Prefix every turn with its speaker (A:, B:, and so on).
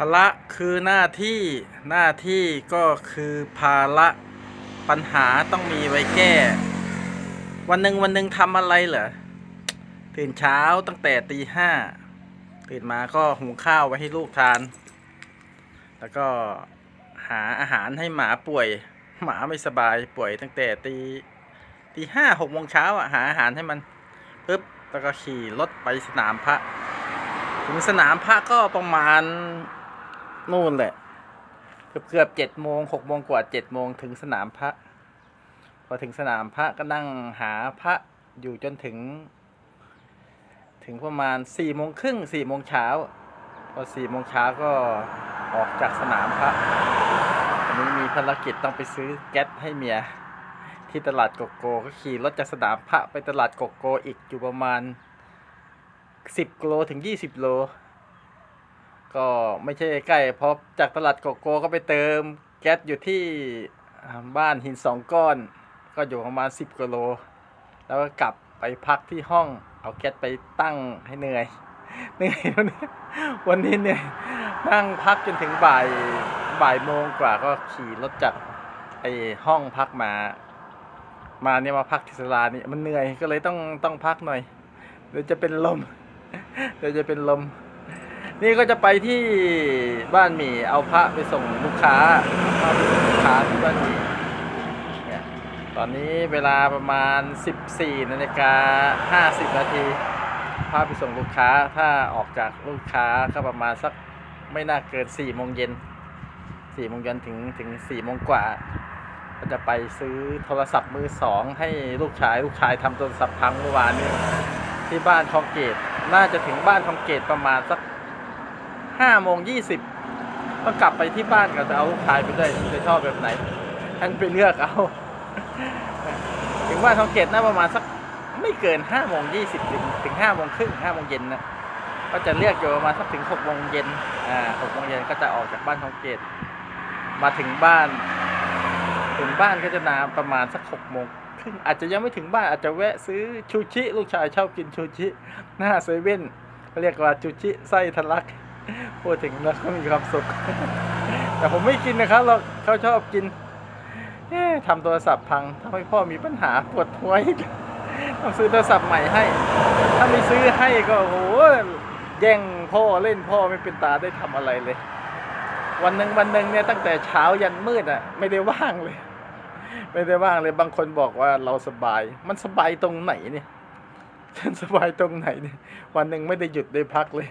A: ภาระคือหน้าที่หน้าที่ก็คือภาระปัญหาต้องมีไว้แก้ วันหนึ่งวันหนึ่งทำอะไรเหรอตื่นเช้าตั้งแต่ตีห้าตื่นมาก็หุงข้าวไว้ให้ลูกทาน แล้วก็หาอาหารให้หมาป่วย หมาไม่สบายป่วยตั้งแต่ตีตีห้าหกโมงเช้าอะหาอาหารให้มันปึ๊บแล้วก็ขี่รถไปสนามพระถึงสนามพระก็ประมาณ นู่นแหละเกือบเกือบเจ็ดโมงหกโมงกว่าเจ็ดโมงถึงสนามพระ พอถึงสนามพระก็นั่งหาพระอยู่จนถึง ถึงประมาณสี่โมงครึ่งสี่โมงเช้าพอสี่โมงเช้าก็ออกจากสนามพระวันนี้มีภารกิจต้องไปซื้อแก๊สให้เมีย ที่ตลาดโกโก้ก็ขี่รถจากสนามพระไปตลาดโกโก้อีกอยู่ประมาณสิบกิโลถึงยี่สิบโล ก็ไม่ใช่ใกล้เพราะจากตลาดโกโก้ก็ไปเติมแก๊สอยู่ที่บ้านหินสองก้อน ก็อยู่ประมาณสิบกิโล แล้วก็กลับไปพักที่ห้อง เอาแก๊สไปตั้งให้เหนื่อยเหนื่อยวันนี้วันนี้เนี่ยนั่งพักจนถึงบ่ายบ่ายโมงกว่าก็ขี่รถจากไอห้องพักมา มาเนี่ยมาพักที่ศาลานี่มันเหนื่อยก็เลยต้องต้องพักหน่อยเดี๋ยวจะเป็นลมเดี๋ยวจะเป็นลม นี่ก็จะไปที่บ้านหมี่เอาพระไปส่งลูกค้าพระไปส่งลูกค้าที่บ้านหมี่เนี่ยตอนนี้เวลาประมาณ 14นาฬิกา50นาทีพาไปส่งลูกค้าถ้าออกจากลูกค้าก็ประมาณสักไม่น่าเกิน4โมงเย็น4โมงเย็นถึงถึง4โมงกว่าก็จะไปซื้อโทรศัพท์มือสองให้ลูกชายลูกชายทำโทรศัพท์พังเมื่อวานนี้ที่บ้านคองเกตน่าจะถึงบ้านคองเกตประมาณสัก ห้าโมงยี่สิบต้องกลับไปที่บ้านก็จะเอาลูกชายไปด้วยจะชอบแบบไหนท่านไปเลือกเอา ถึงบ้านคลองเกตน่าประมาณสักไม่เกินห้าโมงยี่สิบถึงถึงห้าโมงครึ่งห้าโมงเย็นนะก็จะเลือกอยู่ประมาณสักถึงหกโมงเย็นอ่าหกโมงเย็นก็จะออกจากบ้านคลองเกต มาถึงบ้าน ถึงบ้านก็จะนาประมาณสักหกโมงครึ่งอาจจะยังไม่ถึงบ้านอาจจะแวะซื้อชูชิ ลูกชายชอบกินชูชิ หน้าเซเว่นเรียกว่าชูชิไส้ทะลัก พูดถึงแล้วก็มีความสุข แต่ผมไม่กินนะครับเราเขาชอบกินทำโทรศัพท์พังทำให้พ่อมีปัญหาปวดหัวอีกต้องซื้อโทรศัพท์ใหม่ให้ ถ้าไม่ซื้อให้ก็โอ้โหแย่งพ่อเล่นพ่อไม่เป็นตาได้ทำอะไรเลย วันหนึ่งวันหนึ่งเนี่ยตั้งแต่เช้ายันมืดอะ ไม่ได้ว่างเลย ไม่ได้ว่างเลยบางคนบอกว่าเราสบาย มันสบายตรงไหนเนี่ยฉันสบายตรงไหนเนี่ย วันหนึ่งไม่ได้หยุดได้พักเลย